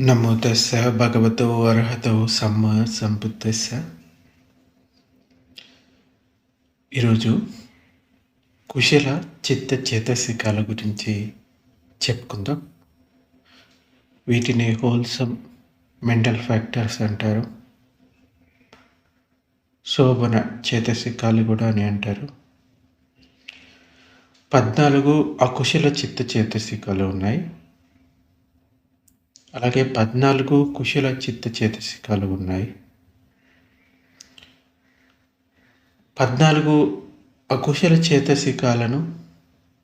నమో తస్స భగవతో అర్హతో సమ్మ సంబుద్ధస్స ఈరోజు కుశల చిత్త చేతసికాల గురించి చెప్పుకుందాం. వీటిని హోల్సమ్ మెంటల్ ఫ్యాక్టర్స్ అంటారు. శోభన చేతసికాలు కూడా అని అంటారు. పద్నాలుగు అకుశల చిత్త చేతసికాలు ఉన్నాయి. అలాగే పద్నాలుగు కుశల చిత్త చేతసికాలు ఉన్నాయి. పద్నాలుగు అకుశల చేతసికాలను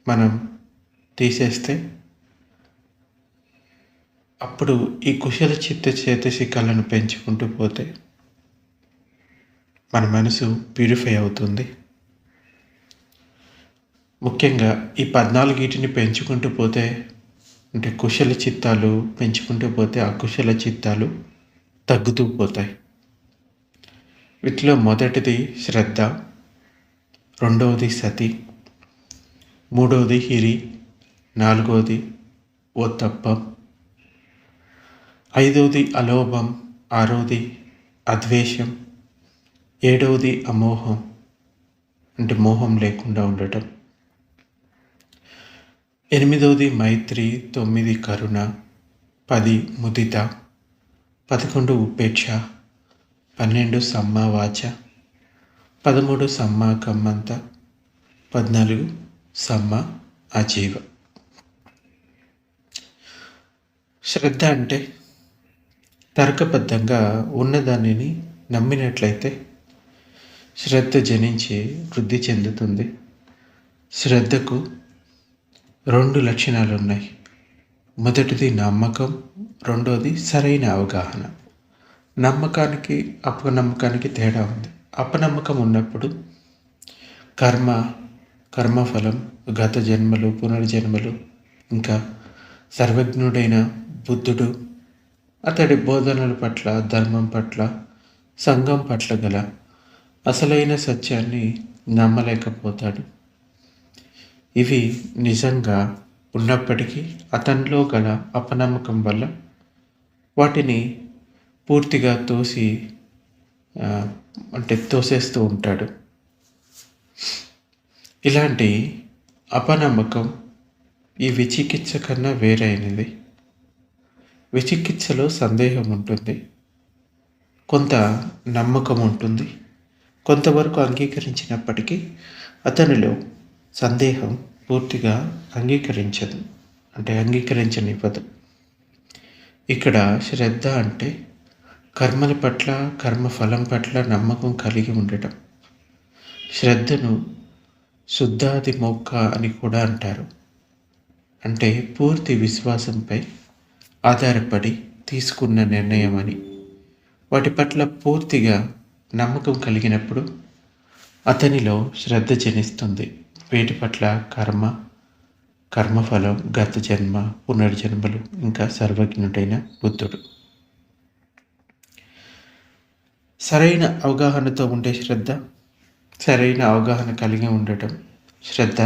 మనం తీసేస్తే అప్పుడు ఈ కుశల చిత్త చేతసికాలను పెంచుకుంటూ పోతే మన మనసు ప్యూరిఫై అవుతుంది. ముఖ్యంగా ఈ పద్నాలుగిటిని పెంచుకుంటూ పోతే అంటే కుశల చిత్తాలు పెంచుకుంటూ పోతే అకుశల చిత్తాలు తగ్గుతూ పోతాయి. వీటిలో మొదటిది శ్రద్ధ రెండవది సతి మూడవది హిరి నాలుగవది ఓతప్పం ఐదవది అలోభం ఆరవది అద్వేషం ఏడవది అమోహం. అంటే మోహం లేకుండా ఉండటం. ఎనిమిదవది మైత్రి తొమ్మిది కరుణ పది ముదిత పదకొండు ఉపేక్ష పన్నెండు సమ్మా వాచ పదమూడు సమ్మా కమ్మంత పద్నాలుగు సమ్మ అజీవ. శ్రద్ధ అంటే తర్కబద్ధంగా ఉన్నదానిని నమ్మినట్లయితే శ్రద్ధ జనించి వృద్ధి చెందుతుంది. శ్రద్ధకు రెండు లక్షణాలు ఉన్నాయి మొదటిది నమ్మకం రెండోది సరైన అవగాహన. నమ్మకానికి అపనమ్మకానికి తేడా ఉంది. అపనమ్మకం ఉన్నప్పుడు కర్మ కర్మఫలం గత జన్మలు పునర్జన్మలు ఇంకా సర్వజ్ఞుడైన బుద్ధుడు అతడి బోధనల పట్ల ధర్మం పట్ల సంఘం పట్ల గల అసలైన సత్యాన్ని నమ్మలేకపోతాడు. ఇవి నిజంగా ఉన్నప్పటికీ అతనిలో గల అపనమ్మకం వల్ల వాటిని పూర్తిగా తోసి అంటే తోసేస్తూ ఉంటాడు. ఇలాంటి అపనమ్మకం ఈ విచికిత్స కన్నా వేరైనది. విచికిత్సలో సందేహం ఉంటుంది. కొంత నమ్మకం ఉంటుంది. కొంతవరకు అంగీకరించినప్పటికీ అతనిలో సందేహం పూర్తిగా అంగీకరించదు అంటే అంగీకరించనివ్వదు ఇక్కడ శ్రద్ధ అంటే కర్మల పట్ల కర్మ ఫలం పట్ల నమ్మకం కలిగి ఉండటం. శ్రద్ధను శుద్ధాది మోక్క అని కూడా అంటారు. అంటే పూర్తి విశ్వాసంపై ఆధారపడి తీసుకున్న నిర్ణయం అని వాటి పట్ల పూర్తిగా నమ్మకం కలిగినప్పుడు అతనిలో శ్రద్ధ జనిస్తుంది. వీటి పట్ల కర్మ కర్మఫలం గత జన్మ పునర్జన్మలు ఇంకా సర్వజ్ఞుడైన బుద్ధుడు. సరైన అవగాహనతో ఉండే శ్రద్ధ సరైన అవగాహన కలిగి ఉండటం శ్రద్ధ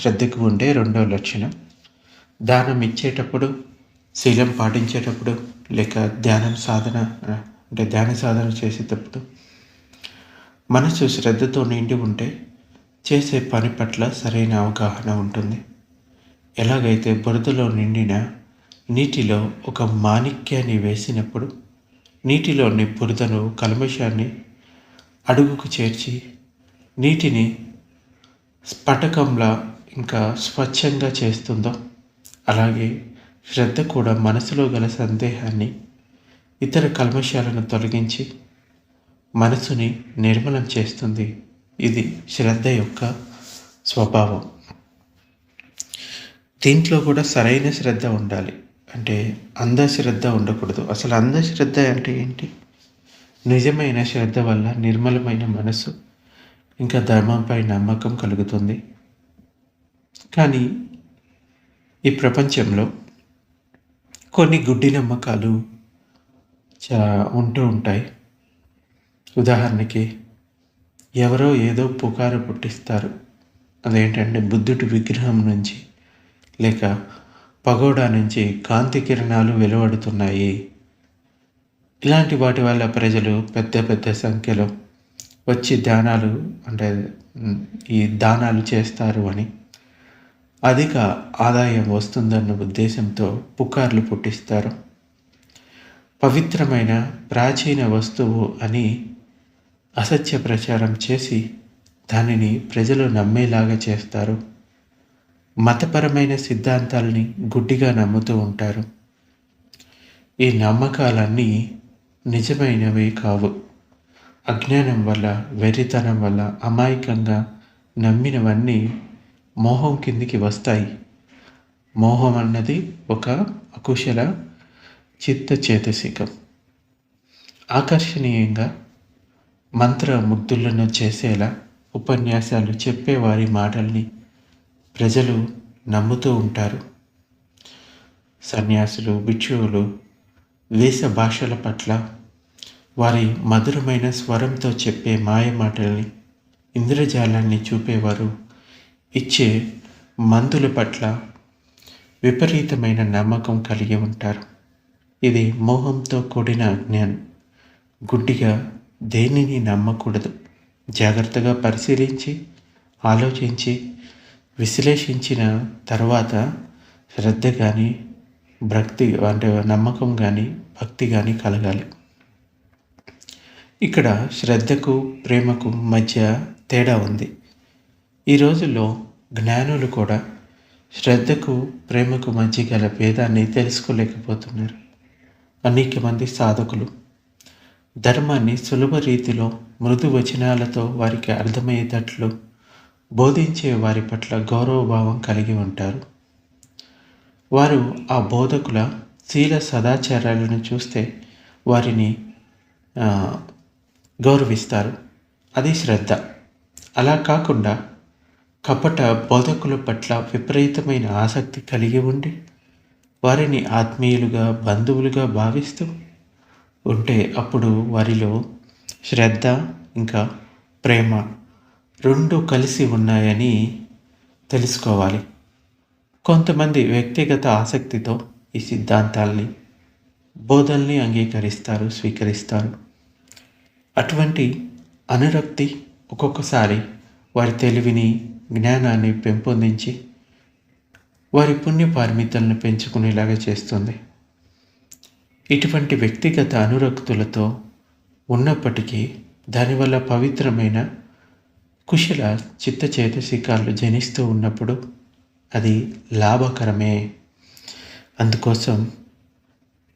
శ్రద్ధకు ఉండే రెండవ లక్షణం. దానం ఇచ్చేటప్పుడు శీలం పాటించేటప్పుడు లేక ధ్యానం సాధన అంటే ధ్యాన సాధన చేసేటప్పుడు మనసు శ్రద్ధతో నిండి ఉంటే చేసే పని పట్ల సరైన అవగాహన ఉంటుంది. ఎలాగైతే బురదలో నిండిన నీటిలో ఒక మాణిక్యాన్ని వేసినప్పుడు నీటిలోని బురదను కల్మషాన్ని అడుగుకు చేర్చి నీటిని స్ఫటకంలా ఇంకా స్వచ్ఛంగా చేస్తుందో అలాగే శ్రద్ధ కూడా మనసులో గల సందేహాన్ని ఇతర కల్మషాలను తొలగించి మనసుని నిర్మలం చేస్తుంది. ఇది శ్రద్ధ యొక్క స్వభావం. దీంట్లో కూడా సరైన శ్రద్ధ ఉండాలి. అంటే అంధశ్రద్ధ ఉండకూడదు. అసలు అంధశ్రద్ధ అంటే ఏంటి? నిజమైన శ్రద్ధ వల్ల నిర్మలమైన మనసు ఇంకా ధర్మంపై నమ్మకం కలుగుతుంది. కానీ ఈ ప్రపంచంలో కొన్ని గుడ్డి నమ్మకాలు చా ఉంటూ ఉంటాయి. ఉదాహరణకి ఎవరో ఏదో పుకారు పుట్టిస్తారు. అదేంటంటే బుద్ధుడి విగ్రహం నుంచి లేక పగోడా నుంచి కాంతి కిరణాలు వెలువడుతున్నాయి. ఇలాంటి వాటి వల్ల ప్రజలు పెద్ద పెద్ద సంఖ్యలో వచ్చి దానాలు అంటే ఈ దానాలు చేస్తారు అని అధిక ఆదాయం వస్తుందన్న ఉద్దేశంతో పుకార్లు పుట్టిస్తారు. పవిత్రమైన ప్రాచీన వస్తువు అని అసత్య ప్రచారం చేసి దానిని ప్రజలు నమ్మేలాగా చేస్తారు. మతపరమైన సిద్ధాంతాలని గుడ్డిగా నమ్ముతూ ఉంటారు. ఈ నమ్మకాలన్నీ నిజమైనవి కావు. అజ్ఞానం వల్ల వెర్రితనం వల్ల అమాయకంగా నమ్మినవన్నీ మోహం కిందికి వస్తాయి. మోహం అన్నది ఒక అకుశల చిత్త చేతసికం ఆకర్షణీయంగా మంత్ర ముగ్ధులను చేసేలా ఉపన్యాసాలు చెప్పేవారి మాటల్ని ప్రజలు నమ్ముతూ ఉంటారు. సన్యాసులు భిక్షువులు వేష భాషల పట్ల వారి మధురమైన స్వరంతో చెప్పే మాయ మాటల్ని ఇంద్రజాలాన్ని చూపేవారు. ఇచ్చే మందుల పట్ల విపరీతమైన నమ్మకం కలిగి ఉంటారు. ఇది మోహంతో కూడిన అజ్ఞానం గుడ్డిగా దేనిని నమ్మకూడదు. జాగ్రత్తగా పరిశీలించి ఆలోచించి విశ్లేషించిన తర్వాత శ్రద్ధ కానీ భక్తి అంటే నమ్మకం కానీ భక్తి కానీ కలగాలి. ఇక్కడ శ్రద్ధకు ప్రేమకు మధ్య తేడా ఉంది. ఈ రోజుల్లో జ్ఞానులు కూడా శ్రద్ధకు ప్రేమకు మధ్య గల భేదాన్ని తెలుసుకోలేకపోతున్నారు. అనేక మంది సాధకులు ధర్మాన్ని సులభ రీతిలో మృదు వచనాలతో వారికి అర్థమయ్యేటట్లు బోధించే వారి పట్ల గౌరవభావం కలిగి ఉంటారు. వారు ఆ బోధకుల శీల సదాచారాలను చూస్తే వారిని గౌరవిస్తారు. అది శ్రద్ధ. అలా కాకుండా కపట బోధకుల పట్ల విపరీతమైన ఆసక్తి కలిగి ఉండి వారిని ఆత్మీయులుగా బంధువులుగా భావిస్తూ ఉంటే అప్పుడు వారిలో శ్రద్ధ ఇంకా ప్రేమ రెండు కలిసి ఉన్నాయని తెలుసుకోవాలి. కొంతమంది వ్యక్తిగత ఆసక్తితో ఈ సిద్ధాంతాల్ని బోధల్ని అంగీకరిస్తారు స్వీకరిస్తారు. అటువంటి అనురక్తి ఒక్కొక్కసారి వారి తెలివిని జ్ఞానాన్ని పెంపొందించి వారి పుణ్య పారమితలను పెంచుకునేలాగా చేస్తుంది. ఇటువంటి వ్యక్తిగత అనురక్తులతో ఉన్నప్పటికీ దానివల్ల పవిత్రమైన కుశల చిత్తచేతసికాలు జనిస్తూ ఉన్నప్పుడు అది లాభకరమే. అందుకోసం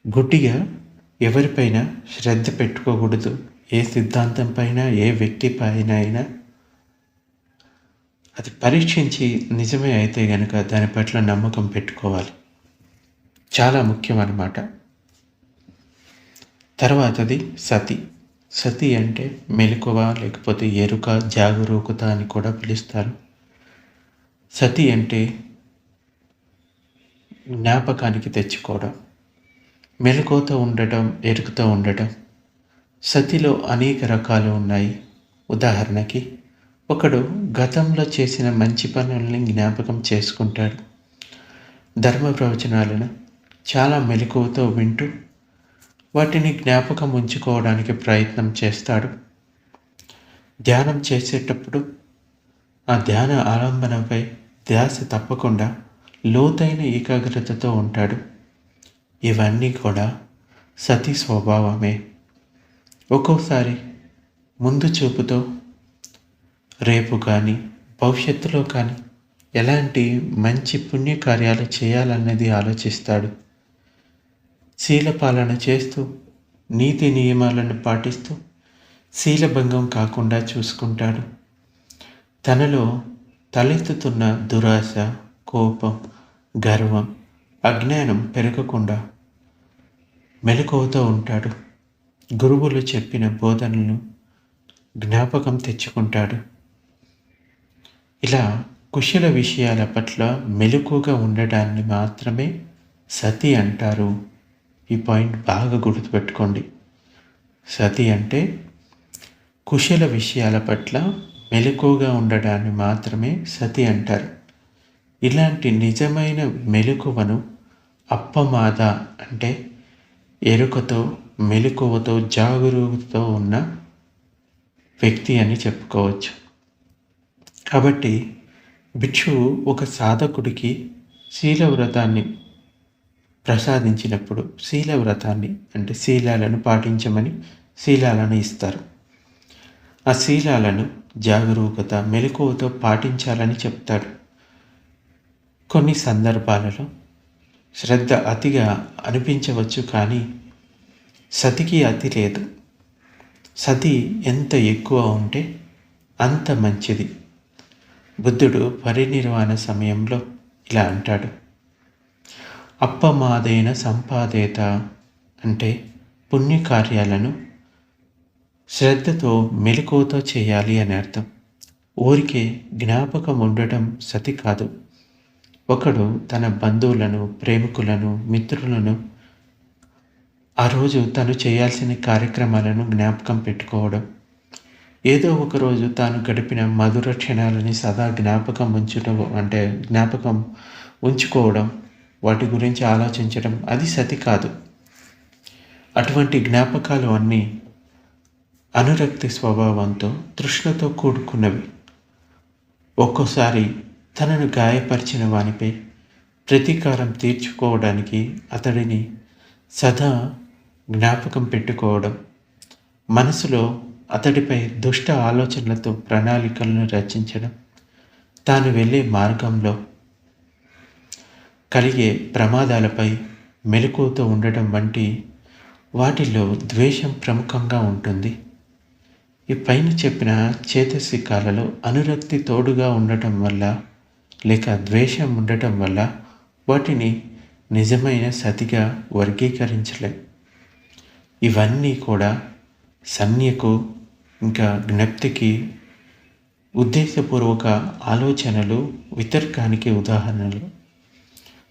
గుడ్డిగా ఎవరిపైన శ్రద్ధ పెట్టుకోకూడదు. ఏ సిద్ధాంతం పైన ఏ వ్యక్తి పైన అయినా అది పరీక్షించి నిజమే అయితే గనుక దాని పట్ల నమ్మకం పెట్టుకోవాలి. చాలా ముఖ్యం అన్నమాట తర్వాతది సతి. సతి అంటే మెలకువ లేకపోతే ఎరుక జాగరూకత అని కూడా పిలుస్తారు. సతి అంటే జ్ఞాపకానికి తెచ్చుకోవడం మెలకువతో ఉండటం ఎరుకతో ఉండటం. సతిలో అనేక రకాలు ఉన్నాయి. ఉదాహరణకి ఒకడు గతంలో చేసిన మంచి పనుల్ని జ్ఞాపకం చేసుకుంటాడు. ధర్మ ప్రవచనాలను చాలా మెలకువతో వింటూ వాటిని జ్ఞాపకం ఉంచుకోవడానికి ప్రయత్నం చేస్తాడు. ధ్యానం చేసేటప్పుడు ఆ ధ్యాన ఆలంబనపై ధ్యాస తప్పకుండా లోతైన ఏకాగ్రతతో ఉంటాడు. ఇవన్నీ కూడా సతీ స్వభావమే. ఒక్కోసారి ముందు చూపుతో రేపు కానీ భవిష్యత్తులో కానీ ఎలాంటి మంచి పుణ్యకార్యాలు చేయాలన్నది ఆలోచిస్తాడు. శీలపాలన చేస్తూ నీతి నియమాలను పాటిస్తూ శీలభంగం కాకుండా చూసుకుంటాడు. తనలో తలెత్తుతున్న దురాశ కోపం గర్వం అజ్ఞానం పెరగకుండా మెలకువతో ఉంటాడు. గురువులు చెప్పిన బోధనలను జ్ఞాపకం తెచ్చుకుంటాడు. ఇలా కుశల విషయాల పట్ల మెలకుగా ఉండడాన్ని మాత్రమే సతి అంటారు. ఈ పాయింట్ బాగా గుర్తుపెట్టుకోండి. సతి అంటే కుశల విషయాల పట్ల మెలకుగా ఉండడాన్ని మాత్రమే సతి అంటారు. ఇలాంటి నిజమైన మెలకువను అప్పమాద అంటే ఎరుకతో మెలకువతో జాగరూకతో ఉన్న వ్యక్తి అని చెప్పుకోవచ్చు. కాబట్టి భిక్షువు ఒక సాధకుడికి శీలవ్రతాన్ని ప్రసాదించినప్పుడు శీలవ్రతాన్ని అంటే శీలాలను పాటించమని శీలాలను ఇస్తారు. ఆ శీలాలను జాగరూకత మెలకువతో పాటించాలని చెప్తాడు. కొన్ని సందర్భాలలో శ్రద్ధ అతిగా అనిపించవచ్చు కానీ సతికి అతి లేదు. సతి ఎంత ఎక్కువ ఉంటే అంత మంచిది. బుద్ధుడు పరినిర్వాణ సమయంలో ఇలా అంటాడు. అప్పమాదైన సంపాదేత అంటే పుణ్యకార్యాలను శ్రద్ధతో మెలకువతో చేయాలి అని అర్థం. ఊరికే జ్ఞాపకం ఉండటం సతి కాదు. ఒకడు తన బంధువులను ప్రేమికులను మిత్రులను ఆ రోజు తను చేయాల్సిన కార్యక్రమాలను జ్ఞాపకం పెట్టుకోవడం. ఏదో ఒకరోజు తాను గడిపిన మధుర క్షణాలని సదా జ్ఞాపకం ఉంచడం అంటే జ్ఞాపకం ఉంచుకోవడం. వాటి గురించి ఆలోచించడం అది సతి కాదు. అటువంటి జ్ఞాపకాలు అన్నీ అనురక్తి స్వభావంతో తృష్ణతో కూడుకున్నవి. ఒక్కోసారి తనను గాయపరిచిన వానిపై ప్రతీకారం తీర్చుకోవడానికి అతడిని సదా జ్ఞాపకం పెట్టుకోవడం మనసులో అతడిపై దుష్ట ఆలోచనలతో ప్రణాళికలను రచించడం తాను వెళ్ళే మార్గంలో కలిగే ప్రమాదాలపై మెలకువతో ఉండటం వంటి వాటిలో ద్వేషం ప్రముఖంగా ఉంటుంది. ఈ పైన చెప్పిన చేతసికాలలో అనురక్తి తోడుగా ఉండటం వల్ల లేక ద్వేషం ఉండటం వల్ల వాటిని నిజమైన సతిగా వర్గీకరించలేం. ఇవన్నీ కూడా సన్యకు ఇంకా జ్ఞప్తికి ఉద్దేశపూర్వక ఆలోచనలు వితర్కానికి ఉదాహరణలు.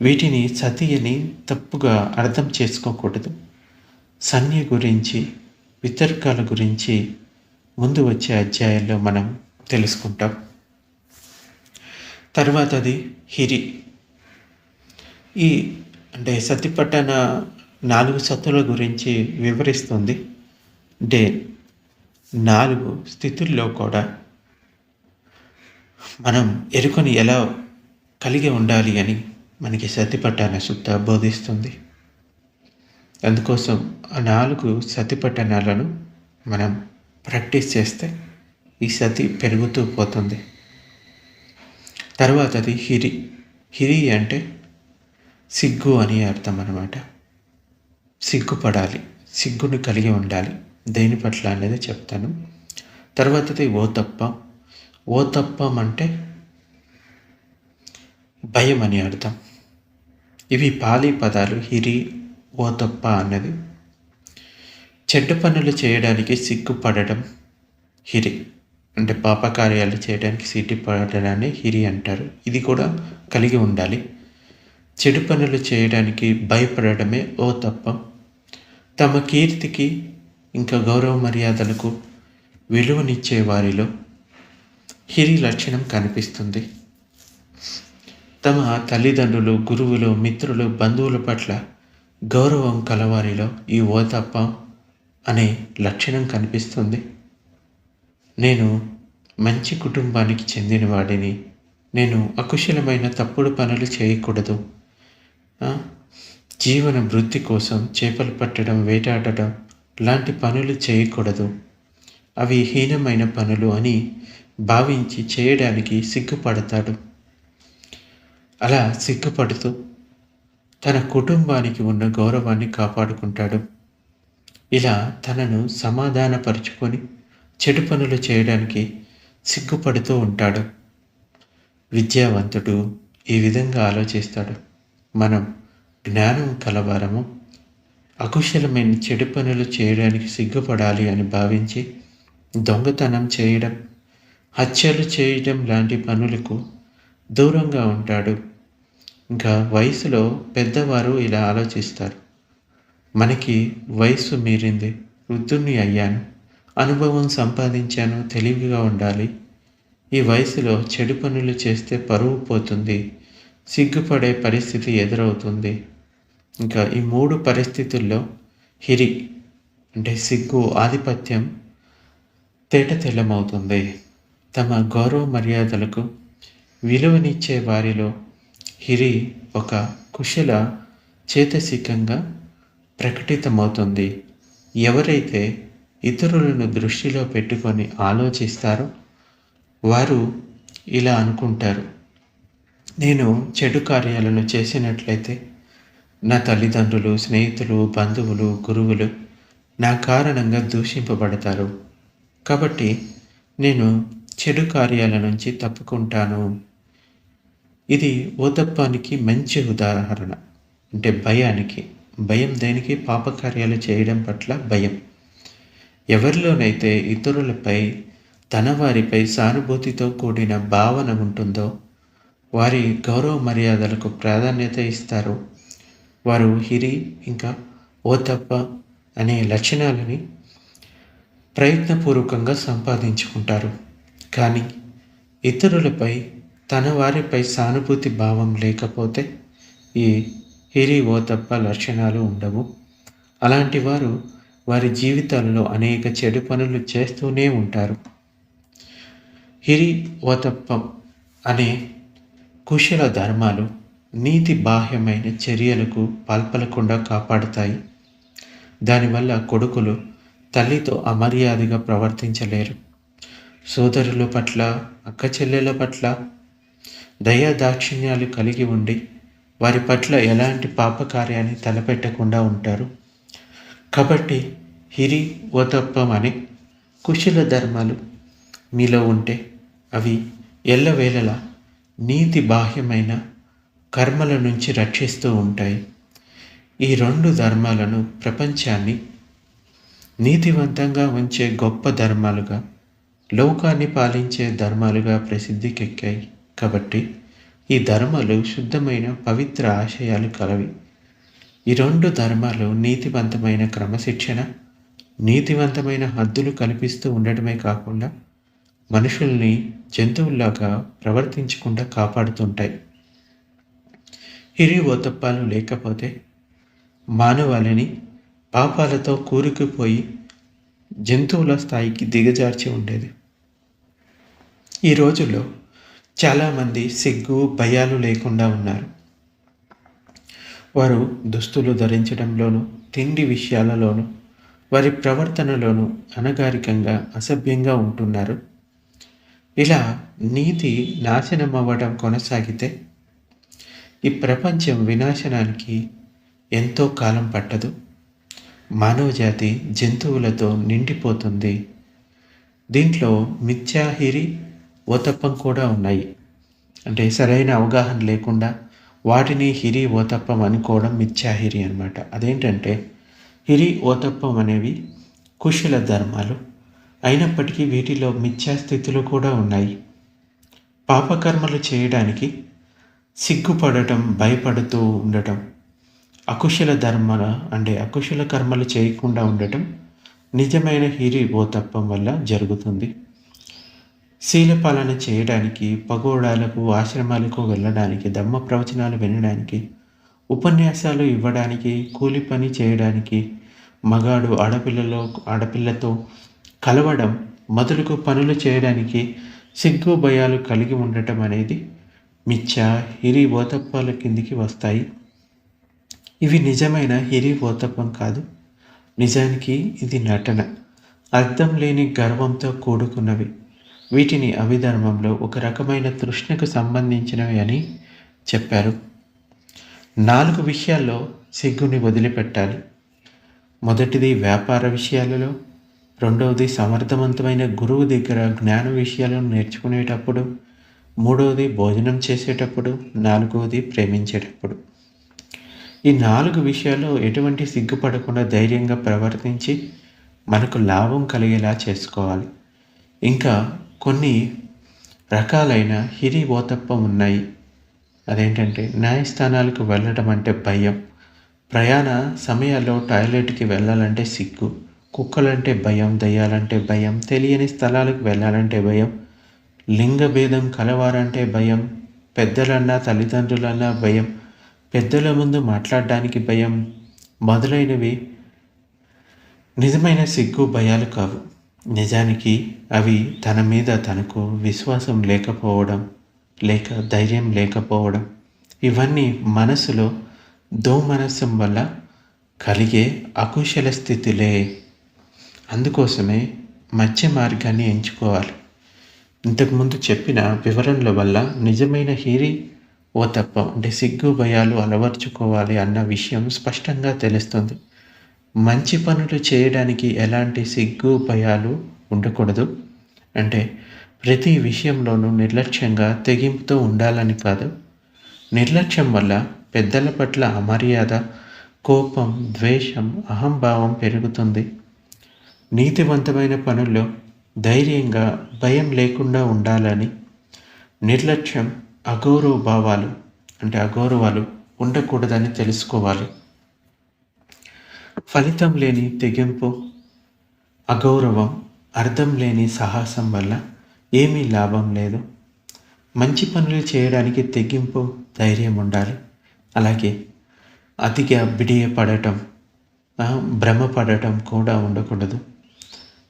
వీటిని సతి అని తప్పుగా అర్థం చేసుకోకూడదు. సన్య గురించి వితర్కాల గురించి ముందు వచ్చే అధ్యాయాల్లో మనం తెలుసుకుంటాం. తర్వాతది హిరి. ఈ అంటే సతిపట్టణ నాలుగు సత్తుల గురించి వివరిస్తుంది. అంటే నాలుగు స్థితుల్లో కూడా మనం ఎరుకని ఎలా కలిగి ఉండాలి అని మనకి సతిపట్టణ శుద్ధ బోధిస్తుంది. అందుకోసం ఆ నాలుగు సతిపట్టణాలను మనం ప్రాక్టీస్ చేస్తే ఈ సతి పెరుగుతూ పోతుంది. తర్వాతది హిరి. హిరి అంటే సిగ్గు అని అర్థం అనమాట సిగ్గుపడాలి. సిగ్గుని కలిగి ఉండాలి. దేని పట్ల అనేది చెప్తాను. తర్వాతది ఓ తప్ప. ఓ తప్పం అంటే భయం అని అర్థం. ఇవి పాలీ పదాలు హిరి ఓ తప్ప అన్నది చెడ్డ పనులు చేయడానికి సిగ్గుపడడం హిరి. అంటే పాపకార్యాలు చేయడానికి సిగ్గుపడడాన్ని హిరి అంటారు. ఇది కూడా కలిగి ఉండాలి. చెడు పనులు చేయడానికి భయపడడమే ఓ తప్ప తమ కీర్తికి ఇంకా గౌరవ మర్యాదలకు విలువనిచ్చే వారిలో హిరి లక్షణం కనిపిస్తుంది. తమ తల్లిదండ్రులు గురువులు మిత్రులు బంధువుల పట్ల గౌరవం కలవారిలో ఈ ఓతప్ప అనే లక్షణం కనిపిస్తుంది. నేను మంచి కుటుంబానికి చెందినవాడిని నేను అకుశలమైన తప్పుడు పనులు చేయకూడదు. జీవన వృత్తి కోసం చేపలు పట్టడం వేటాడటం లాంటి పనులు చేయకూడదు. అవి హీనమైన పనులు అని భావించి చేయడానికి సిగ్గుపడతాడు. అలా సిగ్గుపడుతూ తన కుటుంబానికి ఉన్న గౌరవాన్ని కాపాడుకుంటాడు. ఇలా తనను సమాధానపరుచుకొని చెడు పనులు చేయడానికి సిగ్గుపడుతూ ఉంటాడు. విద్యావంతుడు ఈ విధంగా ఆలోచిస్తాడు. మనం జ్ఞానం కలవారము. అకుశలమైన చెడు పనులు చేయడానికి సిగ్గుపడాలి అని భావించి దొంగతనం చేయడం హత్యలు చేయడం లాంటి పనులకు దూరంగా ఉంటాడు. ఇంకా వయసులో పెద్దవారు ఇలా ఆలోచిస్తారు. మనకి వయసు మీరింది. వృద్ధుణ్ణి అయ్యాను. అనుభవం సంపాదించాను. తెలివిగా ఉండాలి. ఈ వయసులో చెడు పనులు చేస్తే పరువు పోతుంది. సిగ్గుపడే పరిస్థితి ఎదురవుతుంది. ఇంకా ఈ మూడు పరిస్థితుల్లో హిరి అంటే సిగ్గు ఆధిపత్యం తేట తెల్లమవుతుంది తమ గౌరవ మర్యాదలకు విలువనిచ్చే వారిలో హిరి ఒక కుశల చేతసికంగా ప్రకటితమవుతుంది. ఎవరైతే ఇతరులను దృష్టిలో పెట్టుకొని ఆలోచిస్తారో వారు ఇలా అనుకుంటారు. నేను చెడు కార్యాలను చేసినట్లయితే నా తల్లిదండ్రులు స్నేహితులు బంధువులు గురువులు నా కారణంగా దూషింపబడతారు. కాబట్టి నేను చెడు కార్యాల నుంచి తప్పుకుంటాను. ఇది ఓతప్పానికి మంచి ఉదాహరణ. అంటే భయానికి. భయం దేనికి? పాపకార్యాలు చేయడం పట్ల భయం. ఎవరిలోనైతే ఇతరులపై తన వారిపై సానుభూతితో కూడిన భావన ఉంటుందో వారి గౌరవ మర్యాదలకు ప్రాధాన్యత ఇస్తారు. వారు హిరి ఇంకా ఓతప్ప అనే లక్షణాలని ప్రయత్నపూర్వకంగా సంపాదించుకుంటారు. కానీ ఇతరులపై తన వారిపై సానుభూతి భావం లేకపోతే ఈ హిరి ఓతప్ప లక్షణాలు ఉండవు. అలాంటి వారు వారి జీవితాలలో అనేక చెడు పనులు చేస్తూనే ఉంటారు. హిరి ఓతప్పం అనే కుశల ధర్మాలు నీతి బాహ్యమైన చర్యలకు పాల్పలకుండా కాపాడుతాయి. దానివల్ల కొడుకులు తల్లితో అమర్యాదగా ప్రవర్తించలేరు. సోదరుల పట్ల అక్క చెల్లెల పట్ల దయాదాక్షిణ్యాలు కలిగి ఉండి వారి పట్ల ఎలాంటి పాపకార్యాన్ని తలపెట్టకుండా ఉంటారు. కాబట్టి హిరి ఓతప్పం అనే కుశల ధర్మాలు మీలో ఉంటే అవి ఎల్లవేళలా నీతి బాహ్యమైన కర్మల నుంచి రక్షిస్తూ ఉంటాయి. ఈ రెండు ధర్మాలను ప్రపంచాన్ని నీతివంతంగా ఉంచే గొప్ప ధర్మాలుగా లోకాన్ని పాలించే ధర్మాలుగా ప్రసిద్ధికెక్కాయి. కాబట్టి ఈ ధర్మాలు శుద్ధమైన పవిత్ర ఆశయాలు కలవి. ఈ రెండు ధర్మాలు నీతివంతమైన క్రమశిక్షణ నీతివంతమైన హద్దులు కల్పిస్తూ ఉండటమే కాకుండా మనుషుల్ని జంతువుల్లాగా ప్రవర్తించకుండా కాపాడుతుంటాయి. హిరి ఓతప్పాలు లేకపోతే మానవాళిని పాపాలతో కూరుకుపోయి జంతువుల స్థాయికి దిగజార్చి ఉండేది. ఈ రోజుల్లో చాలామంది సిగ్గు భయాలు లేకుండా ఉన్నారు. వారు దుస్తులు ధరించడంలోనూ తిండి విషయాలలోనూ వారి ప్రవర్తనలోనూ అనగారికంగా అసభ్యంగా ఉంటున్నారు. ఇలా నీతి నాశనం అవ్వడం కొనసాగితే ఈ ప్రపంచం వినాశనానికి ఎంతో కాలం పట్టదు. మానవజాతి జంతువులతో నిండిపోతుంది. దీంట్లో మిథ్యాహిరి ఓతప్పం కూడా ఉన్నాయి. అంటే సరైన అవగాహన లేకుండా వాటిని హిరి ఓతప్పం అనుకోవడం మిథ్యాహిరి అనమాట అదేంటంటే హిరి ఓతప్పం అనేవి కుశల ధర్మాలు. అయినప్పటికీ వీటిలో మిథ్యాస్థితులు కూడా ఉన్నాయి. పాపకర్మలు చేయడానికి సిగ్గుపడటం భయపడుతూ ఉండటం అకుశల ధర్మ అంటే అకుశల కర్మలు చేయకుండా ఉండటం నిజమైన హిరి ఓతప్పం వల్ల జరుగుతుంది. శీలపాలన చేయడానికి పగోడాలకు ఆశ్రమాలకు వెళ్ళడానికి ధమ్మ ప్రవచనాలు వినడానికి ఉపన్యాసాలు ఇవ్వడానికి కూలి పని చేయడానికి మగాడు ఆడపిల్లలో ఆడపిల్లతో కలవడం మొదలుకు పనులు చేయడానికి సిగ్గు భయాలు కలిగి ఉండటం అనేది మిథ్య హిరి ఓతప్పాల కిందికి వస్తాయి. ఇవి నిజమైన హిరి ఓతప్పం కాదు. నిజానికి ఇది నటన. అర్థం లేని గర్వంతో కూడుకున్నవి. వీటిని అభిధర్మంలో ఒక రకమైన తృష్ణకు సంబంధించినవి అని చెప్పారు. నాలుగు విషయాల్లో సిగ్గుని వదిలిపెట్టాలి. మొదటిది వ్యాపార విషయాలలో రెండవది సమర్థవంతమైన గురువు దగ్గర జ్ఞాన విషయాలను నేర్చుకునేటప్పుడు మూడవది భోజనం చేసేటప్పుడు నాలుగవది ప్రేమించేటప్పుడు. ఈ నాలుగు విషయాల్లో ఎటువంటి సిగ్గుపడకుండా ధైర్యంగా ప్రవర్తించి మనకు లాభం కలిగేలా చేసుకోవాలి. ఇంకా కొన్ని రకాలైన హిరి ఓతప్పం ఉన్నాయి. అదేంటంటే న్యాయస్థానాలకు వెళ్ళడం అంటే భయం. ప్రయాణ సమయాల్లో టాయిలెట్కి వెళ్ళాలంటే సిగ్గు. కుక్కలంటే భయం దయ్యాలంటే భయం తెలియని స్థలాలకు వెళ్ళాలంటే భయం. లింగ భేదం కలవారంటే భయం. పెద్దలన్నా తల్లిదండ్రులన్నా భయం. పెద్దల ముందు మాట్లాడడానికి భయం. మొదలైనవి నిజమైన సిగ్గు భయాలు కావు. నిజానికి అవి తన మీద తనకు విశ్వాసం లేకపోవడం లేక ధైర్యం లేకపోవడం ఇవన్నీ మనసులో దోమనస్సం వల్ల కలిగే అకుశల స్థితిలే. అందుకోసమే మధ్య మార్గాన్ని ఎంచుకోవాలి. ఇంతకుముందు చెప్పిన వివరణల వల్ల నిజమైన హీరి ఓ తప్ప అంటే సిగ్గు భయాలు అలవర్చుకోవాలి అన్న విషయం స్పష్టంగా తెలుస్తుంది. మంచి పనులు చేయడానికి ఎలాంటి సిగ్గు భయాలు ఉండకూడదు. అంటే ప్రతి విషయంలోనూ నిర్లక్ష్యంగా తెగింపుతో ఉండాలని కాదు. నిర్లక్ష్యం వల్ల పెద్దల పట్ల అమర్యాద కోపం ద్వేషం అహంభావం పెరుగుతుంది. నీతివంతమైన పనుల్లో ధైర్యంగా భయం లేకుండా ఉండాలని నిర్లక్ష్యం అగౌరవ భావాలు అంటే అగౌరవాలు ఉండకూడదని తెలుసుకోవాలి. ఫలితం లేని తెగింపు అగౌరవం అర్థం లేని సాహసం వల్ల ఏమీ లాభం లేదు. మంచి పనులు చేయడానికి తెగింపు ధైర్యం ఉండాలి. అలాగే అతిగా బిడియపడటం భ్రమపడటం కూడా ఉండకూడదు.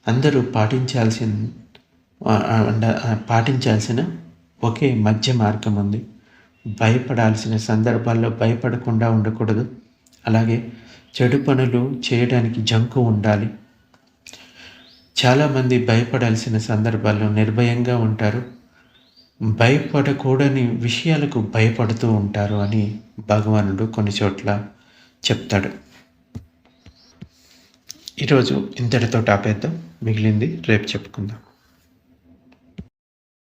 అందరూ పాటించాల్సిన పాటించాల్సిన ఒకే మధ్య మార్గం ఉంది. భయపడాల్సిన సందర్భాల్లో భయపడకుండా ఉండకూడదు. అలాగే చెడు పనులు చేయడానికి జంకు ఉండాలి. చాలామంది భయపడాల్సిన సందర్భాల్లో నిర్భయంగా ఉంటారు. భయపడకూడని విషయాలకు భయపడుతూ ఉంటారు అని భగవానుడు కొన్ని చోట్ల చెప్తాడు. ఈరోజు ఇంతటితో టాపేద్దాం మిగిలింది రేపు చెప్పుకుందాం.